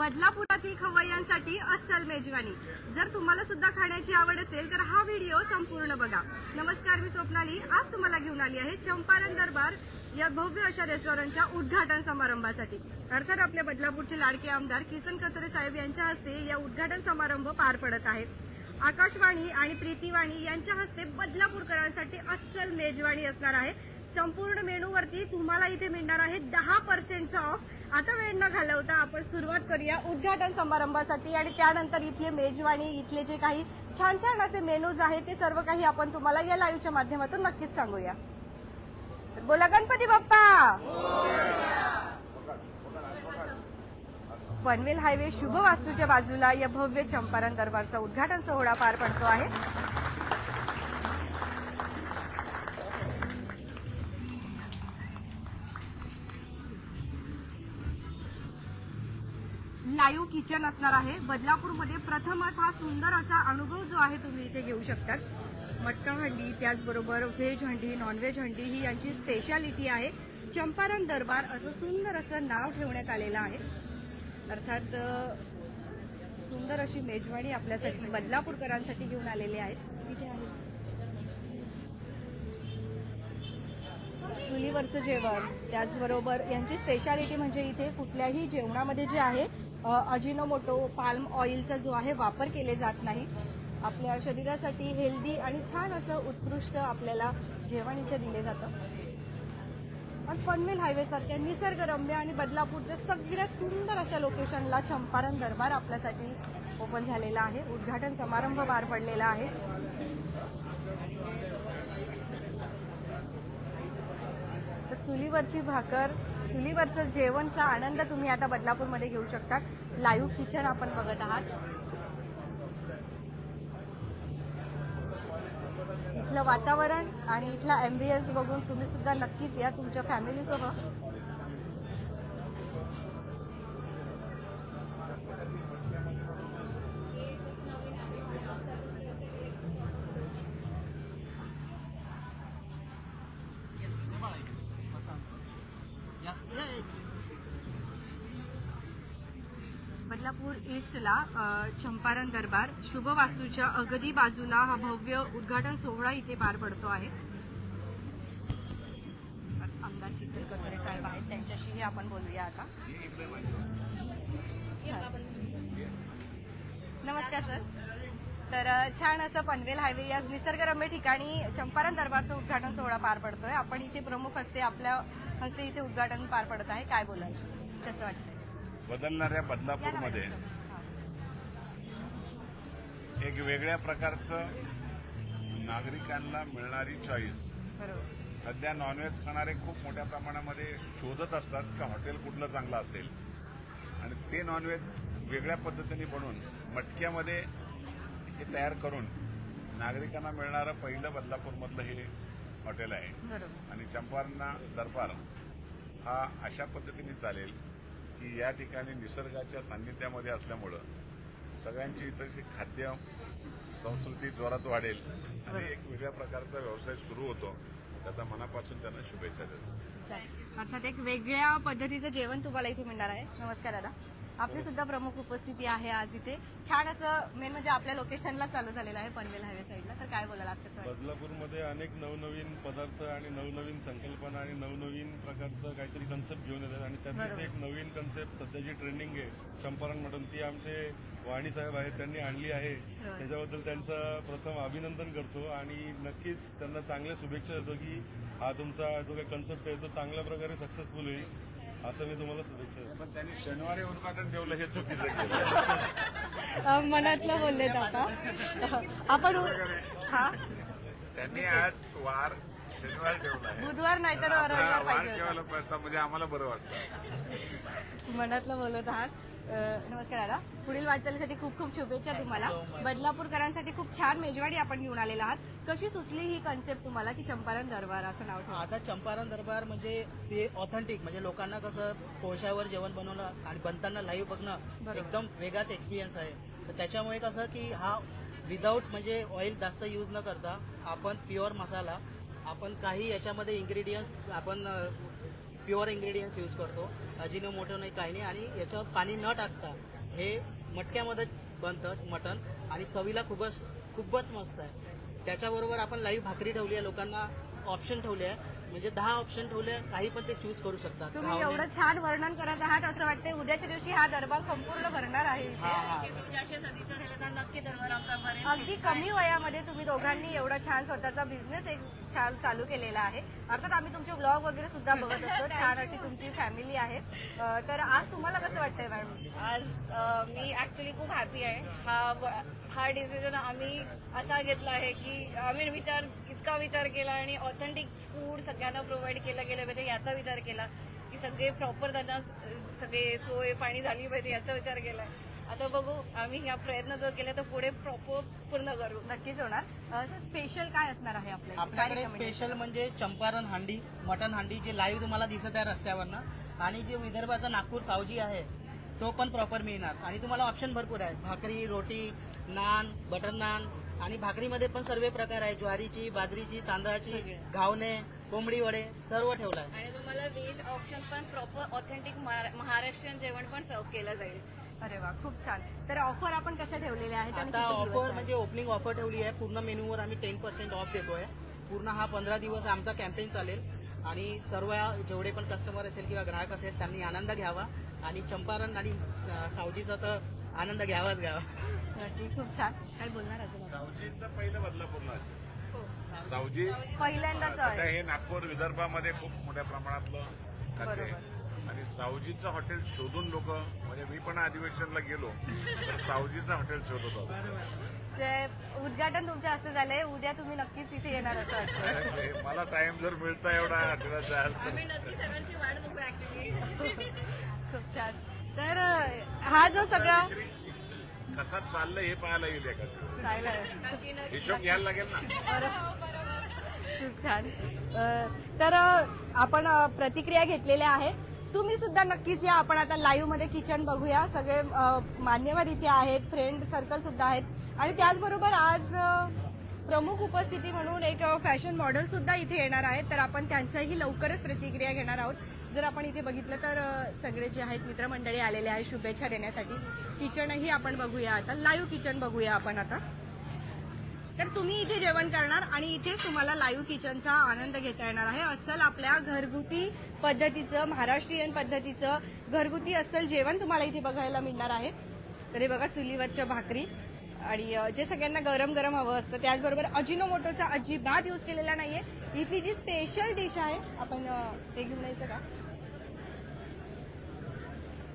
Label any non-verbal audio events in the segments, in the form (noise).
बदलापुरातील खवय्यांसाठी अस्सल मेजवानी. जर तुम्हाला सुद्धा खाण्याची आवड असेल तर हा व्हिडिओ संपूर्ण बघा. नमस्कार मी स्वप्नाली. आज तुम्हाला घेऊन आली आहे चंपारण दरबार या भव्य अशा रेस्टॉरंटच्या उद्घाटन समारंभासाठी. अर्थात आपल्या बदलापूरचे लाडके आमदार किसन कतरे साहेब यांच्या हस्ते या उद्घाटन समारंभ पार पडत आहे. आकाशवाणी आणि प्रीतीवाणी यांच्या हस्ते बदलापूरकरांसाठी अस्सल मेजवानी असणार आहे. संपूर्ण मेनूवरती तुम्हाला इथे मिळणार आहे दहा पर्सेंटचा ऑफ आता वेळ न घालवता आपण सुरुवात करूया उद्घाटन समारंभासाठी आणि त्यानंतर इथले मेजवानी इथले जे काही छान छान असे मेनूज आहेत ते सर्व काही आपण तुम्हाला या लाईव्हच्या माध्यमातून नक्कीच सांगूया. बोला गणपती बाप्पा! पनवेल हायवे शुभ वास्तूच्या बाजूला या भव्य चंपारण दरबारचा उद्घाटन सोहळा पार पडतो आहे. लाईव्ह किचन असणार आहे. बदलापूरमध्ये प्रथमच हा सुंदर असा अनुभव जो आहे तुम्ही इथे घेऊ शकतात. मटका हंडी त्याचबरोबर व्हेज हंडी नॉनव्हेज हंडी ही यांची स्पेशालिटी आहे. चंपारण दरबार असं सुंदर असं नाव ठेवण्यात आलेलं आहे. अर्थात सुंदर अशी मेजवानी आपल्यासाठी बदलापूरकरांसाठी घेऊन आलेले आहेत इथे आहे. चुलीवरचं जेवण त्याचबरोबर यांची स्पेशालिटी म्हणजे इथे कुठल्याही जेवणामध्ये जे आहे अजिनोमोटो पाल्म ऑइलचा जो आहे वापर केले जात नाही. आपल्या शरीरासाठी हेल्दी आणि छान असं उत्कृष्ट आपल्याला जेवण इथे दिले जातं. आणि पनवेल हायवेसारख्या निसर्गरम्य आणि बदलापूरच्या सगळ्यात सुंदर अशा लोकेशनला चंपारण दरबार आपल्यासाठी ओपन झालेला आहे. उद्घाटन समारंभ पार पडलेला आहे. तर चुलीवरची भाकर चुलीवरचं जेवणचा आनंद तुम्ही आता बदलापूरमध्ये घेऊ शकता लाईव्ह किचन आपण बघत आहात. इथलं वातावरण आणि इथला एम्बियन्स बघून तुम्ही सुद्धा नक्कीच या तुमच्या फॅमिलीसोबत बदलापूर ईस्टला चंपारण दरबार शुभ वास्तूच्या अगदी बाजूला हा भव्य उद्घाटन सोहळा इथे पार पडतो आहे. आमदार किसन साहेब आहेत त्यांच्याशीही आपण बोलूया आता. नमस्कार सर. तर छान असं पनवेल हायवे या निसर्गरम्य ठिकाणी चंपारण दरबारचं उद्घाटन सोहळा पार पडतोय. आपण इथे प्रमुख हस्ते आपल्या हस्ते इथे उद्घाटन पार पडत आहे. काय बोलाल? कसं वाटतं बदलणाऱ्या बदलापूरमध्ये. एक वेगळ्या प्रकारचं नागरिकांना मिळणारी चॉईस सध्या नॉनव्हेज खाणारे खूप मोठ्या प्रमाणामध्ये शोधत असतात का हॉटेल कुठलं चांगलं असेल. आणि ते नॉनव्हेज वेगळ्या पद्धतीने बनवून मटक्यामध्ये हे तयार करून नागरिकांना मिळणारं पहिलं बदलापूरमधलं हे हॉटेल आहे. आणि चंपारणा दरबार हा अशा पद्धतीने चालेल. की या ठिकाणी निसर्गाच्या सान्निध्यामध्ये असल्यामुळं सगळ्यांची इथं खाद्य संस्कृती जोरात वाढेल आणि एक वेगळ्या प्रकारचा व्यवसाय सुरू होतो त्याचा मनापासून त्यांना शुभेच्छा देतो. अर्थात एक वेगळ्या पद्धतीचं जेवण तुम्हाला इथे मिळणार आहे. नमस्कार दादा. आपली सुद्धा प्रमुख उपस्थिती आहे आज इथे छान असं मेन म्हणजे आपल्या लोकेशनला चालू झालेलं आहे पनवेल हायवे साईडला तर काय वाटतं? बदलापूरमध्ये अनेक नवनवीन पदार्थ आणि नवनवीन संकल्पना आणि नवनवीन प्रकारचं काहीतरी कन्सेप्ट घेऊन येतात आणि त्यातलीच. एक नवीन कन्सेप्ट सध्या जी ट्रेंडिंग आहे चंपारण मटन ती आमचे वाणी साहेब आहेत त्यांनी आणली आहे. त्याच्याबद्दल त्यांचं प्रथम अभिनंदन करतो आणि नक्कीच त्यांना चांगल्या शुभेच्छा देतो की हा तुमचा जो काही कन्सेप्ट आहे तो चांगल्या प्रकारे सक्सेसफुल होईल असं मी तुम्हाला शुभेच्छा पण त्यांनी शनिवारी उद्घाटन ठेवलं हे चुकीचं केलं. मनातलं बोलले आता. आपण हा? त्यांनी आज वार शनिवार ठेवला आहे. बुधवार नाहीतर वार ठेवायला पाहिजे म्हणजे आम्हाला बरं वाटतं. मनातलं बोलत आहात. नमस्कार दादा. पुढील वाटचालीसाठी खूप खूप शुभेच्छा तुम्हाला. बदलापूरकरांसाठी खूप छान मेजवानी आपण घेऊन आलेला आहात. कशी सुचली ही कन्सेप्ट तुम्हाला की चंपारण दरबार असं नाव ठेवा आता चंपारण दरबार म्हणजे ते ऑथेंटिक म्हणजे लोकांना कसं कोळशावर जेवण बनवणं आणि बनताना लाईव्ह बघणं. एकदम वेगळाच एक्सपिरियन्स आहे. तर त्याच्यामुळे कसं की हा विदाऊट म्हणजे ऑइल जास्त यूज न करता आपण प्युअर मसाला आपण काही याच्यामध्ये इन्ग्रेडियंट्स आपण प्युअर इन्ग्रेडियंट्स यूज करतो. अजिनोमोटो नाही काही नाही. आणि याच्यावर पाणी न टाकता हे मटक्यामध्ये बनतं मटण. आणि चवीला खूपच खूपच मस्त आहे. त्याच्याबरोबर आपण लाईव्ह भाकरी ठेवली आहे. लोकांना ऑप्शन ठेवले आहे. म्हणजे दहा ऑप्शन ठेवले काही पण ते चूज करू शकतात. तुम्ही एवढं छान वर्णन करत आहात असं वाटतंय उद्याच्या दिवशी हा दरबार संपूर्ण भरणार आहे इथे. हा हा. चारशे सदीचं झालं तर नक्की दरबार आमचा भरेल अगदी कमी वयामध्ये तुम्ही दोघांनी एवढा छान स्वतःचा बिझनेस एक छान चालू केलेला आहे. अर्थात आम्ही तुमचे ब्लॉग वगैरे सुद्धा बघत असतो. (laughs) छान अशी तुमची फॅमिली आहे. अं, तर आज तुम्हाला कसं वाटतंय मॅडम आज अ, मी ऍक्च्युली खूप हॅपी आहे. हा हा डिसिजन आम्ही असा घेतला आहे की आम्ही विचार इतका विचार केला आणि ऑथेंटिक फूड सगळ्यांना प्रोव्हाइड केलं गेलं पाहिजे याचा विचार केला की सगळे प्रॉपर त्यांना सगळे सोय पाणी झाली पाहिजे याचा विचार केला. आता बघू आम्ही ह्या प्रयत्न जर केले तर पुढे प्रॉपर पूर्ण करू. नक्कीच होणार. स्पेशल काय असणार आहे आपल्याला आपल्याकडे स्पेशल म्हणजे चंपारण हांडी मटन हांडी जे लाईव्ह तुम्हाला दिसत आहे रस्त्यावरनं. आणि जे विदर्भाचा नागपूर सावजी आहे तो पण प्रॉपर मिळणार. आणि तुम्हाला ऑप्शन भरपूर आहे. भाकरी रोटी नान बटर नान आणि भाकरीमध्ये पण सर्व प्रकार आहे. ज्वारीची बाजरीची तांदळाची घावणे कोंबडी वडे सर्व ठेवलं आहे आणि तुम्हाला व्हेज ऑप्शन पण प्रॉपर ऑथेंटिक महाराष्ट्रीयन जेवण पण सर्व केलं जाईल. अरे वा खूप छान. तर ऑफर आपण कशा ठेवलेल्या आहेत आता ऑफर? म्हणजे ओपनिंग ऑफर ठेवली आहे. पूर्ण मेन्यूवर आम्ही टेन पर्सेंट ऑफ देतोय. पूर्ण हा पंधरा दिवस आमचा कॅम्पेन चालेल. आणि सर्व जेवढे पण कस्टमर असेल किंवा ग्राहक असेल त्यांनी आनंद घ्यावा. आणि चंपारण आणि सावजीचा तर आनंद घ्यावाच घ्यावा खूप छान. काय बोलणार सावजीचं पहिलं बदलापूरला असेल. सावजी? पहिल्यांदाच हे नागपूर विदर्भामध्ये खूप मोठ्या प्रमाणातलं आणि सावजीचं हॉटेल शोधून लोक म्हणजे मी पण अधिवेशनला गेलो तर सावजीचं हॉटेल शोधत होतो. ते उद्घाटन तुमच्या हस्ते झालंय उद्या तुम्ही नक्कीच इथे येणार असं मला टाइम जर मिळता एवढा ऍक्च्युली (laughs) खूप छान. तर हा जो सगळा कसा चाललंय हे पाहायला येईल दिवशी. राहिला हिशोब घ्यायला लागेल ना. छान. अं, तर अं, आपण अं, प्रतिक्रिया घेतलेल्या आहे तुम्ही सुद्धा नक्कीच या. आपण आता लाईव्हमध्ये किचन बघूया. सगळे अं, मान्यवर इथे आहेत. फ्रेंड सर्कल सुद्धा आहेत. आणि त्याचबरोबर आज अं, प्रमुख उपस्थिती म्हणून एक फॅशन मॉडेल सुद्धा इथे येणार आहेत तर आपण त्यांच्याही लवकरच प्रतिक्रिया घेणार आहोत. जर आपण इथे बघितलं तर सगळे जे आहेत मित्रमंडळी आलेले आहेत शुभेच्छा देण्यासाठी. किचनही आपण बघूया आता. लाईव्ह किचन बघूया आपण आता. तर तुम्ही इथे जेवण करणार आणि इथेच तुम्हाला लाईव्ह किचनचा आनंद घेता येणार आहे. अस्सल आपल्या घरगुती पद्धतीचं महाराष्ट्रीयन पद्धतीचं घरगुती अस्सल जेवण तुम्हाला इथे बघायला मिळणार आहे. तर हे बघा चुलीवरच्या भाकरी. आणि जे सगळ्यांना गरम गरम हवं असतं त्याचबरोबर अजिनोमोटोचा अजिबात यूज केलेला नाहीये. इथली जी स्पेशल डिश आहे आपण ते घेऊन यायचं का?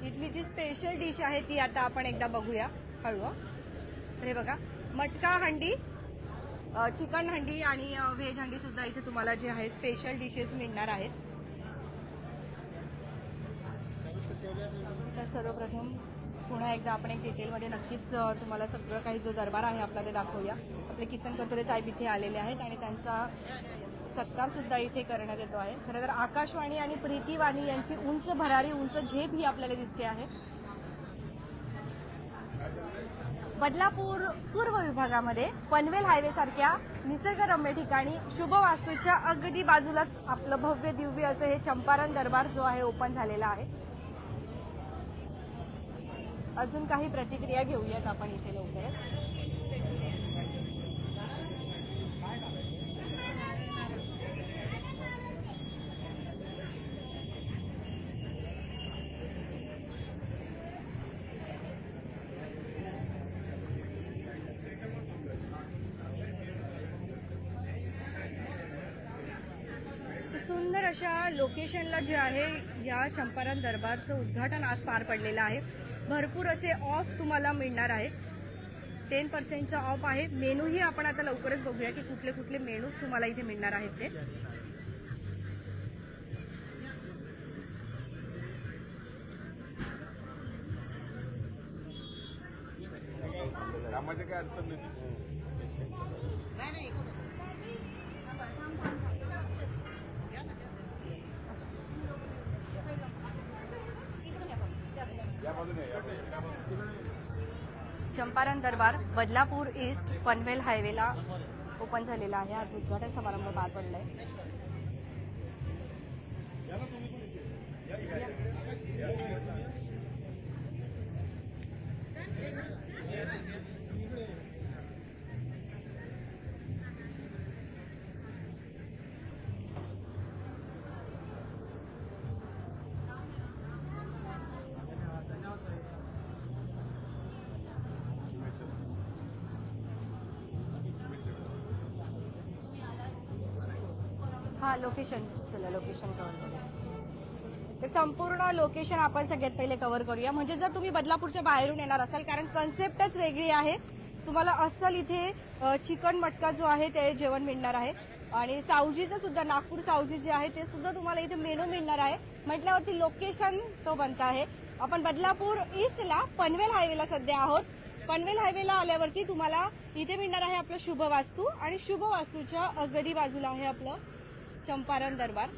इथली जी स्पेशल डिश आहे ती आता आपण एकदा बघूया. हळू तर हे बघा मटका हंडी चिकन हंडी आणि व्हेज हंडी सुद्धा इथे तुम्हाला जे आहे स्पेशल डिशेस मिळणार आहेत. तर सर्वप्रथम पुन्हा एकदा आपण एक डिटेलमध्ये नक्कीच तुम्हाला सगळं काही जो दरबार आहे आपला ते दाखवूया. आपले किसन कतोरे साहेब इथे आलेले आहेत आणि त्यांचा सत्कार सुद्धा इथे करण्यात येतो आहे. खरं तर आकाशवाणी आणि प्रीतीवाणी यांची उंच भरारी उंच झेप ही आपल्याला दिसते आहे. बदलापूर पूर्व विभागामध्ये पनवेल हायवे सारख्या निसर्गरम्य ठिकाणी शुभ वास्तूच्या अगदी बाजूलाच आपलं भव्य दिव्य असं हे चंपारण दरबार जो आहे ओपन झालेला आहे. अजून काही प्रतिक्रिया घेऊयात आपण इथे लवकरच सुंदर अशा लोकेशनला जे आहे या चंपारण दरबारचं उद्घाटन आज पार पडलेलं आहे. भरपूर असे ऑफ तुम्हाला मिळणार आहेत. टेन पर्सेंटचा ऑफ आहे. मेनूही आपण आता लवकरच बघूया की कुठले कुठले मेनूज तुम्हाला इथे मिळणार आहेत ते कामाची काय अडचण नाही या बाजूने या बाजूने. चंपारण दरबार बदलापूर ईस्ट पनवेल हायवेला ओपन झालेला आहे. आज उद्घाटन समारंभ पार पडलाय. संपूर्ण लोकेशन आपण सगळ्यात पहिले कव्हर करूया. म्हणजे जर तुम्ही बदलापूरच्या बाहेरून येणार असाल कारण कन्सेप्टच वेगळी आहे. तुम्हाला अस्सल इथे चिकन मटका जो आहे ते जेवण मिळणार आहे. आणि सावजीचं सुद्धा नागपूर सावजी जे आहे ते सुद्धा तुम्हाला इथे मेनू मिळणार आहे. म्हटल्यावरती लोकेशन तो बनत आहे. आपण बदलापूर ईस्टला पनवेल हायवेला सध्या आहोत. पनवेल हायवेला आल्यावरती तुम्हाला इथे मिळणार आहे आपलं शुभ वास्तू आणि शुभ वास्तूच्या अगदी बाजूला आहे आपलं चंपारण दरबार.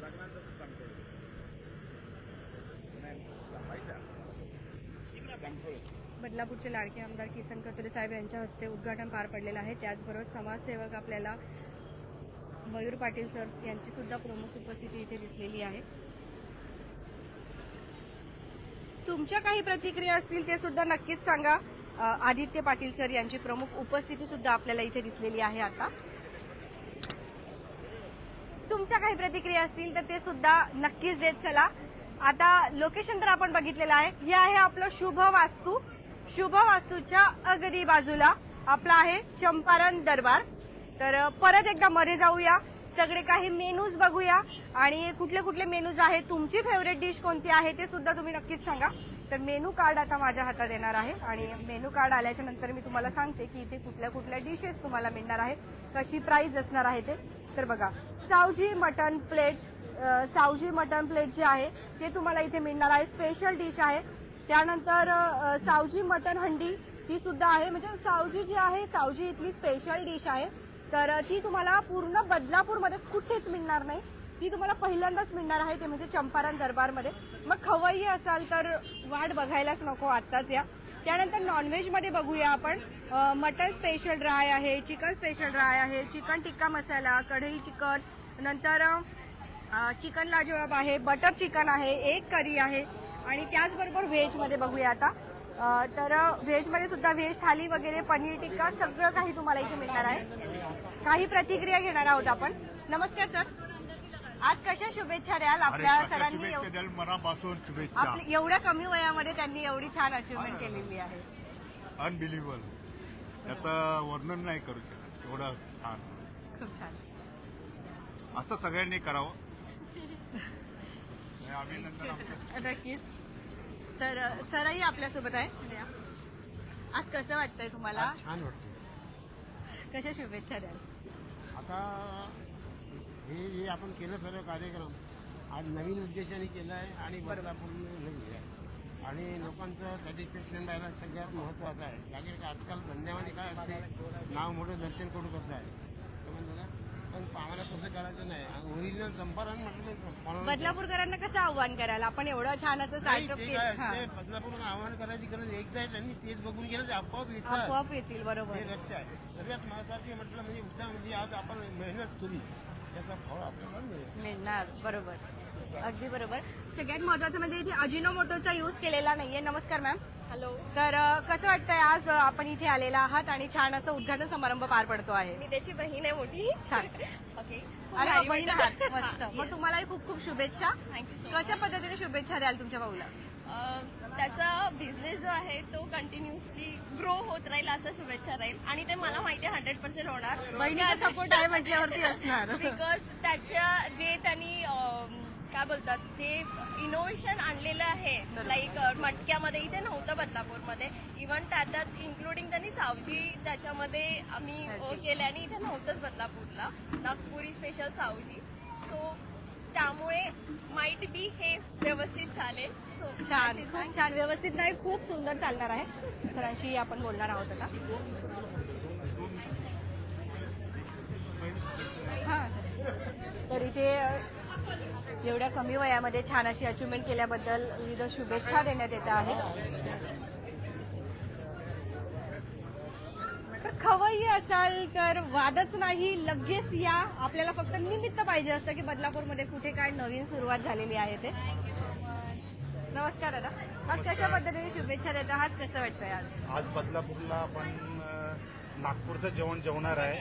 बदलापूरचे लाडके आमदार किसन कत्रे साहेब यांच्या हस्ते उद्घाटन पार पडलेलं आहे. त्याचबरोबर समाजसेवक आपल्याला मयूर पाटील सर यांची सुद्धा प्रमुख उपस्थिती इथे दिसलेली आहे. तुमच्या काही प्रतिक्रिया असतील ते सुद्धा नक्कीच सांगा. आदित्य पाटील सर यांची प्रमुख उपस्थिती सुद्धा आपल्याला इथे दिसलेली आहे आता. तुमच्या काही प्रतिक्रिया असतील तर ते सुद्धा नक्कीच देत चला. आता लोकेशन तर आपण बघितलेलं आहे. हे आहे आपलं शुभ वास्तू. शुभ वास्तूच्या अगदी बाजूला. आपला आहे चंपारण दरबार. तर परत एकदा मध्ये जाऊया. सगळे काही मेनूज बघूया. आणि कुठले कुठले मेनूज आहेत तुमची फेवरेट डिश कोणती आहे ते सुद्धा तुम्ही नक्कीच सांगा. तर मेनू कार्ड आता माझ्या हातात येणार आहे. आणि मेनू कार्ड आल्याच्यानंतर मी तुम्हाला सांगते की इथे कुठल्या कुठल्या डिशेस तुम्हाला मिळणार आहे कशी प्राइस असणार आहे ते. तर बघा Saoji mutton plate Saoji mutton plate जे आहे ते तुम्हाला इथे मिळणार आहे. स्पेशल डिश आहे. त्यानंतर सावजी मटन हंडी ती सुद्धा आहे. म्हणजे सावजी जी आहे सावजी इथली स्पेशल डिश आहे. तर ती तुम्हाला पूर्ण बदलापूरमध्ये कुठेच मिळणार नाही. ती तुम्हाला पहिल्यांदाच मिळणार आहे ते म्हणजे चंपारण दरबारमध्ये. मग खवय्ये असाल तर वाट बघायलाच नको आत्ताच या. त्यानंतर नॉनव्हेजमध्ये बघूया आपण. मटन स्पेशल ड्राय आहे चिकन स्पेशल ड्राय आहे चिकन टिक्का मसाला कढई चिकन नंतर चिकन लाजवाब आहे बटर चिकन आहे एक करी आहे. आणि त्याचबरोबर व्हेजमध्ये बघूया आता. तर व्हेजमध्ये सुद्धा व्हेज थाली वगैरे पनीर टिक्का सगळं काही तुम्हाला इथे मिळणार आहे. काही प्रतिक्रिया घेणार आहोत आपण. नमस्कार सर. आज कशा शुभेच्छा द्याल आपल्या सरांनी मनापासून शुभेच्छा. आपली एवढ्या कमी वयामध्ये त्यांनी एवढी छान अचिव्हमेंट केलेली आहे. अनबिलिव्हल त्याचं वर्णन नाही करू शकत. एवढं छान. खूप छान. असं सगळ्यांनी करावं. नक्कीच. तर सरही आपल्यासोबत आहे. आज कसं वाटतंय तुम्हाला? छान वाटते कशा शुभेच्छा द्याल? आता हे जे आपण केलं सर्व कार्यक्रम. आज नवीन उद्देशाने केलं आहे आणि बदलापूर्ण नवीन आहे. आणि लोकांचं सॅटिस्फॅक्शन द्यायला सगळ्यात महत्त्वाचं आहे. कारण की आजकाल धंद्यामध्ये काय असते? नाव मोठं दर्शन करू करत आहे? आम्हाला तसं करायचं नाही. ओरिजिनल चंपारण म्हटलं बदलापूरकरांना कसं आव्हान कराल आपण एवढं छान असं स्टार्टअप केलं. असते बदलापूरून आव्हान करायची गरज एकदा आहे त्यांनी तेच बघून गेलं आपोआप येतात आपोआप येतील बरोबर. हे लक्ष आहे. सर्वात महत्त्वाचे म्हटलं म्हणजे उद्या म्हणजे आज आपण मेहनत केली त्याचा फळ आपल्याला मिळणार बरोबर. अगदी बरोबर. सगळ्यात महत्वाचं म्हणजे इथे अजिनोमोटोचा यूज केलेला नाहीये. नमस्कार मॅम हॅलो. तर कसं वाटतंय आज आपण इथे आलेला आहात आणि छान असं उद्घाटन समारंभ पार पडतो आहे? मी त्याची बहीण आहे मोठी. छान. ओके. अरे बहीण आहात. मस्त. मग तुम्हालाही खूप खूप शुभेच्छा. कशा पद्धतीने शुभेच्छा द्याल तुमच्या भाऊला? त्याचा बिझनेस जो आहे तो कंटिन्युअसली ग्रो होत राहील असं शुभेच्छा राहील आणि ते मला माहिती आहे हंड्रेड पर्सेंट होणार. सपोर्ट आहे म्हटल्यावरती असणार. (laughs) बिकॉज त्याच्या जे त्यांनी काय बोलतात जे इनोव्हेशन आणलेलं आहे लाईक मटक्यामध्ये इथे नव्हतं बदलापूरमध्ये. इव्हन त्याच्यात इन्क्लुडिंग त्यांनी सावजी ज्याच्यामध्ये आम्ही केले आणि इथे नव्हतंच बदलापूरला. नागपुरी स्पेशल सावजी. सो त्यामुळे माइट बी हे व्यवस्थित चालेल. सो छान. खूप छान. व्यवस्थित नाही खूप सुंदर चालणार आहे. सरांशी आपण बोलणार आहोत आता. तर इथे एवढ्या कमी वयामध्ये छान अशी अचिव्हमेंट केल्याबद्दल विविध शुभेच्छा देण्यात येत आहेत. तर खवय्ये असाल तर वादच नाही लगेच या. आपल्याला फक्त निमित्त पाहिजे असतं की बदलापूरमध्ये कुठे काय नवीन सुरुवात झालेली आहे ते. नमस्कार दादा. आज कशा पद्धतीने शुभेच्छा देत आहात? कसं वाटतंय आज? आज बदलापूरला आपण नागपूरचं जेवण जेवणार आहे.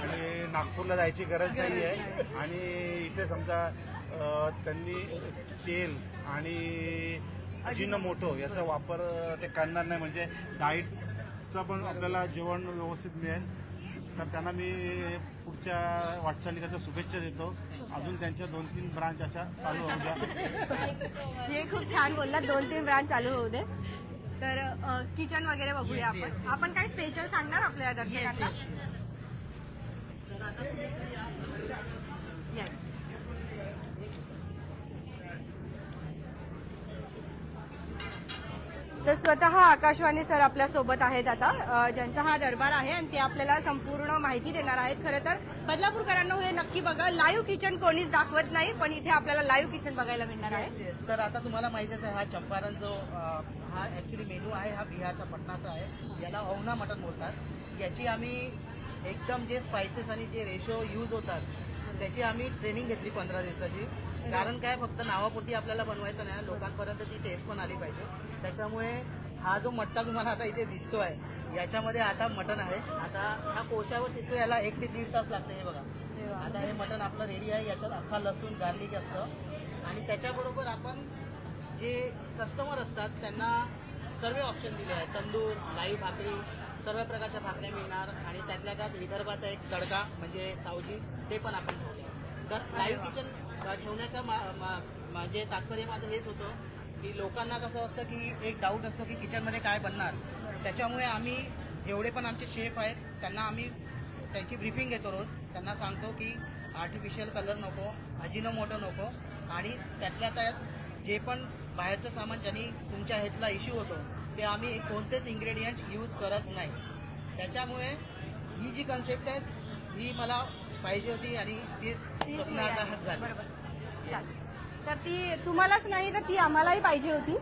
आणि नागपूरला जायची गरज नाही आहे. आणि इथे समजा त्यांनी तेल आणि मोठो याचा वापर ते करणार नाही. म्हणजे डाईटचं पण आपल्याला जेवण व्यवस्थित मिळेल. तर त्यांना मी पुढच्या वाटचालीकरता शुभेच्छा देतो. अजून त्यांच्या दोन तीन ब्रांच अशा चालू होऊ द्या. हे खूप छान बोलला दोन तीन ब्रांच चालू होऊ दे. तर किचन वगैरे बघूया आपण. आपण काही स्पेशल सांगणार आपल्या दर्शकांना? Yes. तर स्वतः आकाशवाणी सर आपल्यासोबत आहेत आता. अ, ज्यांचा हा दरबार आहे आणि ते आपल्याला संपूर्ण माहिती देणार आहेत. खरं तर बदलापूरकरांना हे नक्की बघा. लाईव्ह किचन कोणीच दाखवत नाही पण इथे आपल्याला लाईव्ह किचन बघायला मिळणार आहे. Yes, yes. तर आता तुम्हाला माहितीच आहे हा चंपारण जो अं, हा ऍक्च्युली मेनू आहे हा बिहारचा पटनाचा आहे. याला औना मटण बोलतात. याची आम्ही एकदम जे स्पायसेस आणि जे रेशो यूज होतात त्याची आम्ही ट्रेनिंग घेतली पंधरा दिवसाची. कारण काय फक्त नावापुरती आपल्याला बनवायचं नाही. लोकांपर्यंत ती टेस्ट पण आली पाहिजे. त्याच्यामुळे हा जो मट्टा तुम्हाला आता इथे दिसतोय याच्यामध्ये आता मटण आहे. आता हा कोशावर शिजतो याला एक ते दीड तास लागतं हे बघा. आता हे मटण आपलं रेडी आहे याच्यात अख्खा लसूण गार्लिक असतं. आणि त्याच्याबरोबर आपण जे कस्टमर असतात त्यांना सर्व ऑप्शन दिले आहेत. तंदूर लाईव्ह भाकरी सर्व प्रकारच्या भाकऱ्या मिळणार आणि त्यातल्या त्यात विदर्भाचा एक तडका म्हणजे सावजी ते पण आपण ठेवले तर लाईव्ह किचन ठेवण्याचं म्हणजे तात्पर्य माझं हेच होतं की लोकांना कसं असतं की एक डाऊट असतो की किचनमध्ये काय बनणार. त्याच्यामुळे आम्ही जेवढे पण आमचे शेफ आहेत त्यांना आम्ही त्यांची ब्रीफिंग घेतो रोज. त्यांना सांगतो की आर्टिफिशियल कलर नको मोठं नको आणि त्यातल्या त्यात जे पण बाहेरचं सामान ज्यांनी तुमच्या ह्यातला इश्यू होतो ते आम्ही कोणतेच इन्ग्रेडियंट यूज करत नाही. त्याच्यामुळे ही जी कन्सेप्ट आहे ही मला पाहिजे होती आणि तीच स्वप्न आता झालं. तर ती तुम्हालाच नाही तर ती आम्हालाही पाहिजे होती.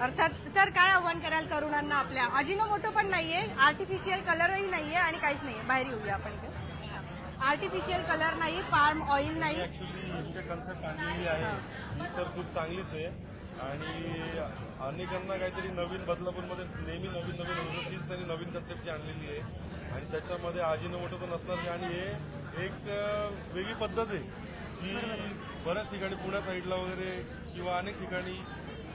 अर्थात सर काय आव्हान कराल तरुणांना आपल्या? अजिनोमोटो पण नाहीये आर्टिफिशियल कलरही नाहीये आणि काहीच नाहीये. बाहेर येऊया आपण आर्टिफिशियल कलर नाही पाम ऑइल नाही ऍक्च्युली कन्सेप्ट आणलेली आहे. ही तर खूप चांगलीच आहे. आणि अनेकांना काहीतरी नवीन बदलापूरमध्ये नेहमी नवीन नवीन होतं. तीच त्यांनी नवीन कन्सेप्टची आणलेली आहे. आणि त्याच्यामध्ये आजीनोमोटो तर नसणार आणि हे एक वेगळी पद्धत आहे. जी बऱ्याच ठिकाणी पुण्या साईडला वगैरे किंवा अनेक ठिकाणी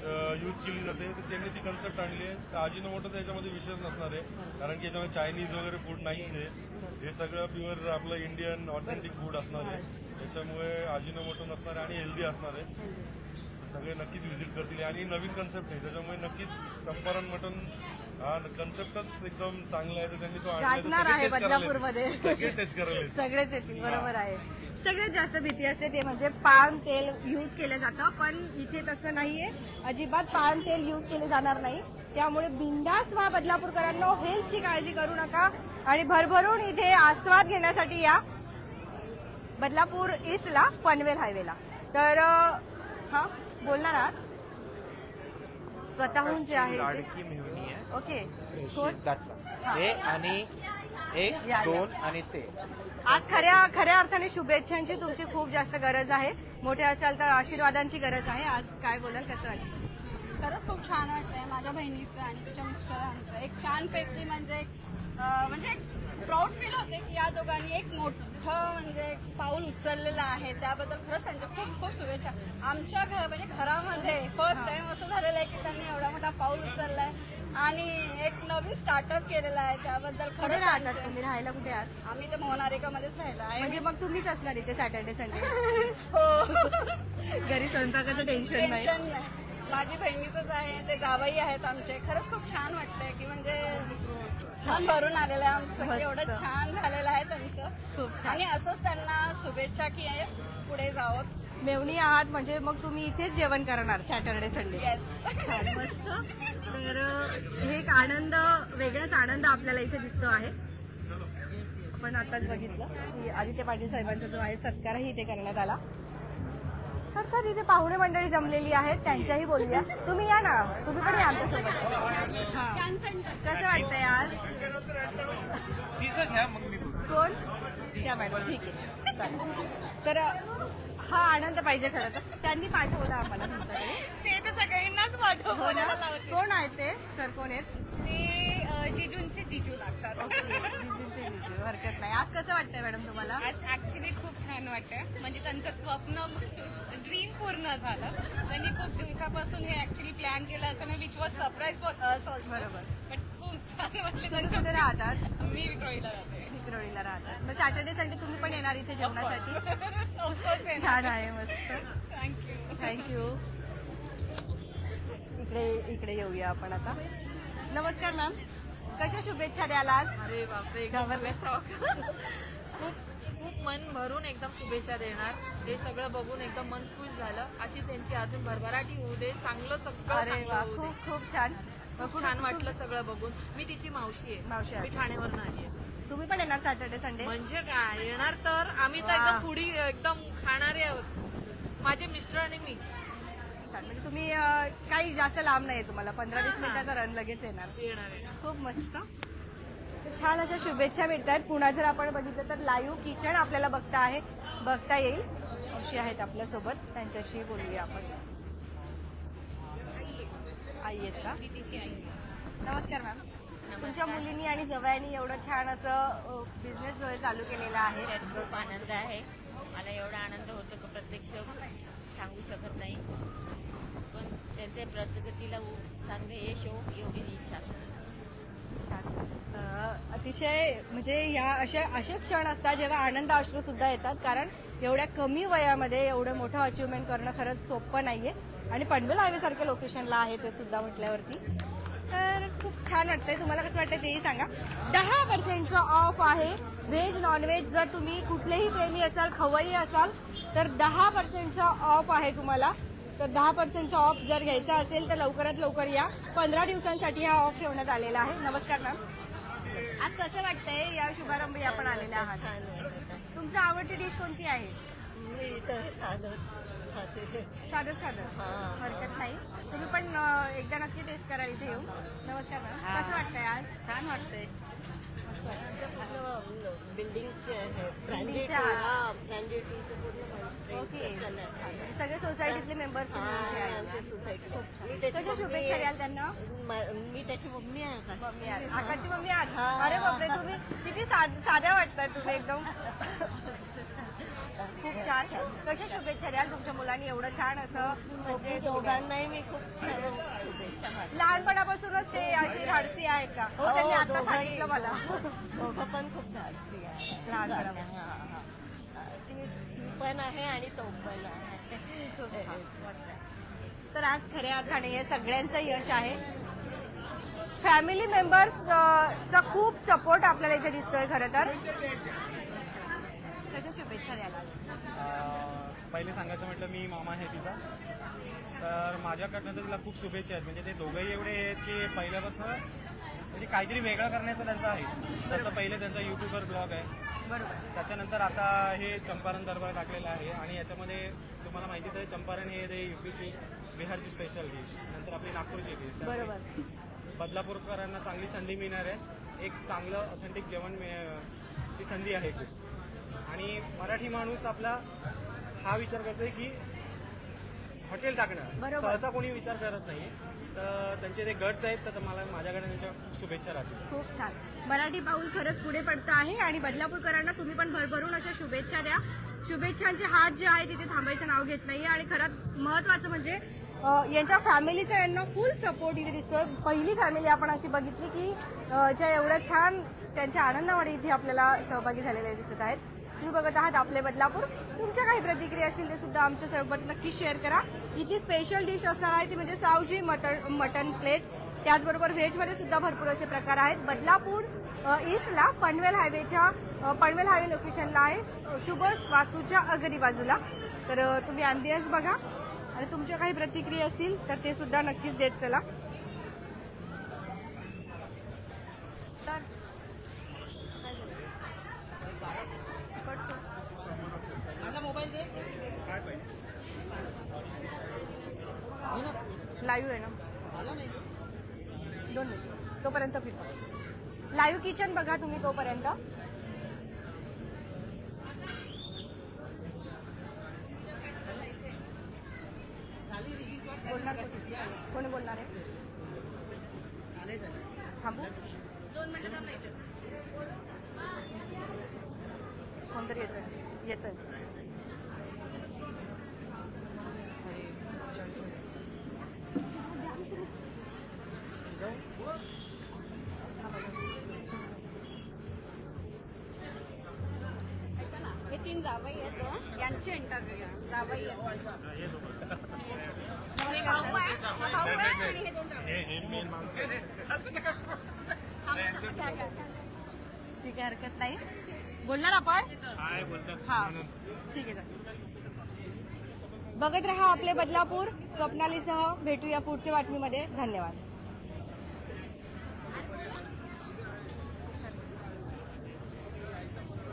यूज केली जाते. तर त्यांनी ती कन्सेप्ट आणली आहे. तर आजीनोमोटो त्याच्यामध्ये विशेष नसणार आहे. कारण की याच्यामध्ये चायनीज वगैरे फूड नाहीच आहे. हे सगळं प्युअर आपलं इंडियन ऑथेंटिक फूड असणार आहे. त्याच्यामुळे आजीनोमोटो नसणार आहे आणि हेल्दी असणार आहे. तर सगळे नक्कीच व्हिजिट करतील. आणि नवीन कन्सेप्ट आहे. त्याच्यामुळे नक्कीच चंपारण मटन हा कन्सेप्टच एकदम चांगला आहे. तर त्यांनी तो तर गाजणार सगळे टेस्ट करायला. सगळेच येतील. बरोबर आहे. सगळ्यात जास्त भीती असते ते म्हणजे पाम तेल यूज केलं जातं पण इथे तसं नाहीये. अजिबात पाम तेल यूज केले जाणार नाही. त्यामुळे बिंदास व्हा बदलापूरकरांनो हेल्थची काळजी करू नका आणि भरभरून इथे आस्वाद घेण्यासाठी या बदलापूर ईस्टला पनवेल हायवेला. तर हा बोलणार आहात? स्वतःहून जे आहे ओके. आणि एक. दोन आणि ते. आज खऱ्या खऱ्या अर्थाने शुभेच्छांची तुमची खूप जास्त गरज आहे. मोठे असाल तर आशीर्वादांची गरज आहे. आज काय बोलाल कसं वाटतं खरंच खूप छान वाटतंय माझ्या बहिणीचं आणि तिच्या मिस्टरांचं. एक छानपैकी म्हणजे एक, अं, म्हणजे एक प्राऊड फील होते की या दोघांनी एक मोठं म्हणजे एक पाऊल उचललेलं आहे. त्याबद्दल खरंच त्यांच्या खूप खूप शुभेच्छा. आमच्या घर म्हणजे घरामध्ये फर्स्ट टाइम असं झालेलं आहे की त्यांनी एवढा मोठा पाऊल उचललाय. आणि एक नवीन स्टार्टअप केलेला आहे त्याबद्दल कुठे खरंच राहतात तुम्ही? राहायला कुठे आहात? आम्ही तर मोहनारिकामध्येच राहिलो आहे. म्हणजे मग तुम्हीच असणार इथे सॅटर्डे संडे (laughs) हो. घरी स्वयंपाकाचं टेन्शन नाही. टेन्शन नाही. माझी बहिणीचंच आहे ते जावई आहेत आमचे. खरंच खूप छान वाटतंय की म्हणजे छान भरून आलेलं आहे आमचं. एवढं छान झालेलं आहे त्यांचं. छान. आणि असंच त्यांना शुभेच्छा की पुढे जावं. मेवणी आहात म्हणजे मग तुम्ही इथेच जेवण करणार सॅटर्डे संडे येस छान मस्त. तर हे एक आनंद वेगळाच आनंद आपल्याला इथे दिसतो आहे. आपण आताच बघितलं की आदित्य पाटील साहेबांचा जो आहे सत्कारही इथे करण्यात आला. अर्थात इथे पाहुणे मंडळी जमलेली आहेत त्यांच्याही बोलूया. तुम्ही या ना तुम्ही पण या आमच्यासोबत. हा. कसं वाटतं यार कोण? या मॅडम ठीक आहे. चालेल. तर हा आनंद पाहिजे खरं तर. त्यांनी पाठवला आम्हाला तुमच्याकडे. ते तर हो. ना? बोलायला लावते. कोण आहे ते? सर कोण आहेत? ते अ, जिजूंचे जिजू लागतात. जिजूंचे जिजू, हरकत नाही. आज कसं वाटतंय मॅडम तुम्हाला? आज ऍक्च्युली खूप छान वाटतं म्हणजे त्यांचं स्वप्न (laughs) ड्रीम पूर्ण झालं. त्यांनी खूप दिवसापासून हे ऍक्च्युली प्लॅन केलं असं which was surprise for us बरोबर. बट खूप छान वाटलं तुम्ही कुठे त्यांचं राहतात? मी विक्रोळीला राहते. विक्रोळीला राहतात. मग सॅटर्डे संडे तुम्ही पण येणार इथे जेवणासाठी? (laughs) ऑफकोर्स छान आहे मस्त. थँक्यू थँक्यू इकडे इकडे येऊया आपण आता. नमस्कार मॅम कशा शुभेच्छा द्याल आज? अरे बापरे एकदम शॉक खूप खूप मन भरून एकदम शुभेच्छा देणार. हे सगळं बघून एकदम मन खुश झालं. अशी त्यांची अजून भरभराटी होऊ दे चांगलं सगळं अरे चांगलं दे. खूप खूप छान. खूप छान वाटलं सगळं बघून. मी तिची मावशी मावशी आहे आहे. मी ठाण्यावर नाही तुम्ही पण येणार सॅटर्डे संडे म्हणजे काय? येणार तर आम्ही तर वा. एकदम फुडी एकदम खाणारे आहोत. माझे मिस्टर आणि मी. छान. म्हणजे तुम्ही अं, काही जास्त लांब नाही तुम्हाला. पंधरा वीस मिनिटाचा रन लगेच येणार. येणार आहे खूप मस्त. छान अशा शुभेच्छा मिळतात पुन्हा जर आपण बघितलं तर लाईव्ह किचन आपल्याला बघता आहे बघता येईल. अशी आहेत आपल्यासोबत त्यांच्याशी बोलूया आपण. आई आहेत का? नमस्कार मॅम तुमच्या मुलींनी आणि जवळनी एवढं छान असं बिझनेस जो आहे चालू केलेला आहे. त्यात खूप आनंद आहे. मला एवढा आनंद होतो की प्रत्यक्ष सांगू शकत नाही. पण त्यांच्या प्रगतीला चांगले यश हो एवढी इच्छा. अतिशय म्हणजे या अशा असे क्षण असतात जेव्हा आनंद अश्रू सुद्धा येतात. कारण एवढ्या कमी वयामध्ये एवढं मोठं अचिव्हमेंट करणं खरंच सोपं नाहीये. आणि पनवेल हायवे सारख्या लोकेशनला आहे ते सुद्धा म्हटल्यावरती. तर खूप छान वाटतंय. तुम्हाला कसं वाटतं तेही सांगा. दहा पर्सेंटचं ऑफ आहे. व्हेज नॉनव्हेज जर तुम्ही कुठलेही प्रेमी असाल खवई असाल तर दहा पर्सेंटचा ऑफ आहे तुम्हाला. तर दहा पर्सेंटचा ऑफ जर घ्यायचा असेल तर लवकरात लवकर या. पंधरा दिवसांसाठी हा ऑफ ठेवण्यात आलेला आहे. नमस्कार मॅम आज कसं वाटतंय? या शुभारंभी आपण आलेले आहात. तुमची आवडती डिश कोणती आहे? मी तर साधंच. खाते साधंच. खातं हरकत नाही. तुम्ही पण अं, एकदा नक्की टेस्ट करायला इथे येऊ. नमस्कार मॅम. कसं वाटतंय आज? छान वाटतंय. बिल्डिंगचे आहे पूर्ण ओके. सगळे सोसायटीतले मेंबर्स आमच्या सोसायटी मी त्याची कशा मम्मी शुभेच्छा द्याल त्यांना? म- मी त्याची मम्मी आहे आकाशची मम्मी हा. अरे बापरे तुम्ही किती साध- साध्या वाटताय तुम्ही एकदम. (laughs) कशा शुभेच्छा द्याल तुमच्या मुलांनी एवढं छान असं म्हणजे दोघांनाही मी खूप छान शुभेच्छा. लहानपणापासूनच ते अशी धाडसी आहेत का हो त्यांनी आता दोघंही. सांगितलं मला दोघं पण खूप धाडसी आहे लहानपणापासून. हा, हा. ती ती पण आहे आणि तो पण आहे. तर आज खऱ्या अर्थाने हे सगळ्यांचं यश आहे फॅमिली मेंबर्स चा खूप सपोर्ट आपल्याला इथे दिसतोय खरं तर कशा शुभेच्छा द्यायला पहिले सांगायचं म्हटलं मी मामा आहे तिचा. तर माझ्याकडनं तर तिला खूप शुभेच्छा आहेत. म्हणजे ते दोघंही एवढे आहेत की पहिल्यापासून म्हणजे काहीतरी वेगळं करण्याचं त्यांचं आहे. तसं पहिले त्यांचा युट्यूबवर ब्लॉग आहे. त्याच्यानंतर आता हे चंपारण दरबार टाकलेलं आहे आणि याच्यामध्ये तुम्हाला माहितीच आहे चंपारण हे ते युपीची बिहारची स्पेशल डिश नंतर आपली नागपूरची डिश बदलापूरकरांना चांगली संधी मिळणार आहे. एक चांगलं ऑथेंटिक जेवण ची संधी आहे खूप. आणि मराठी माणूस आपला हा विचार करतोय की हॉटेल टाकणं. सहसा कोणी विचार करत नाही. तर त्यांचे ते गट्स आहेत तर मला माझ्याकडे त्यांच्या शुभेच्छा राहतील. खूप छान. मराठी पाऊल खरंच पुढे पडतं आहे आणि बदलापूरकरांना तुम्ही पण भरभरून अशा शुभेच्छा द्या. शुभेच्छांचे हात जे आहे तिथे थांबायचं नाव घेत नाहीये आणि खरंच महत्वाचं म्हणजे यांच्या फॅमिलीचा यांना फुल सपोर्ट इथे दिसतोय. पहिली फॅमिली आपण अशी बघितली की ज्या एवढ्या छान त्यांच्या आनंदामध्ये इथे आपल्याला सहभागी झालेल्या दिसत आहेत. तुम्ही बघत आहात आपले बदलापूर. तुमच्या काही प्रतिक्रिया असतील ते सुद्धा आमच्यासोबत नक्की शेअर करा. इथली स्पेशल डिश असणार आहे ती म्हणजे सावजी मटन मटन प्लेट त्याचबरोबर व्हेजमध्ये सुद्धा भरपूर असे प्रकार आहेत. बदलापूर ईस्टला पनवेल हायवेच्या पनवेल हायवे लोकेशनला आहे. शुभ वास्तूच्या अगदी बाजूला. तर तुम्ही अँबियन्स बघा. आणि तुमच्या काही प्रतिक्रिया असतील तर ते सुद्धा नक्कीच देत चला. किचन बघा तुम्ही तोपर्यंत. बोलणार कोण? बोलणार आहे? थांबू. कोणतरी येत कोणतरी येतोय. आहे जावई आहेत यांचे इंटरव्ह्यू घ्या जावई आहेत हे भाऊ आहे. हा भाऊ आहे आणि हे दोन जावई. घ्या, घ्या, घ्या. ठीक आहे हरकत नाही. बोलणार आपण? हा. ठीक आहे. बघत रहा आपले बदलापूर. स्वप्नालीसह भेटूया पुढच्या बातमीमध्ये. धन्यवाद.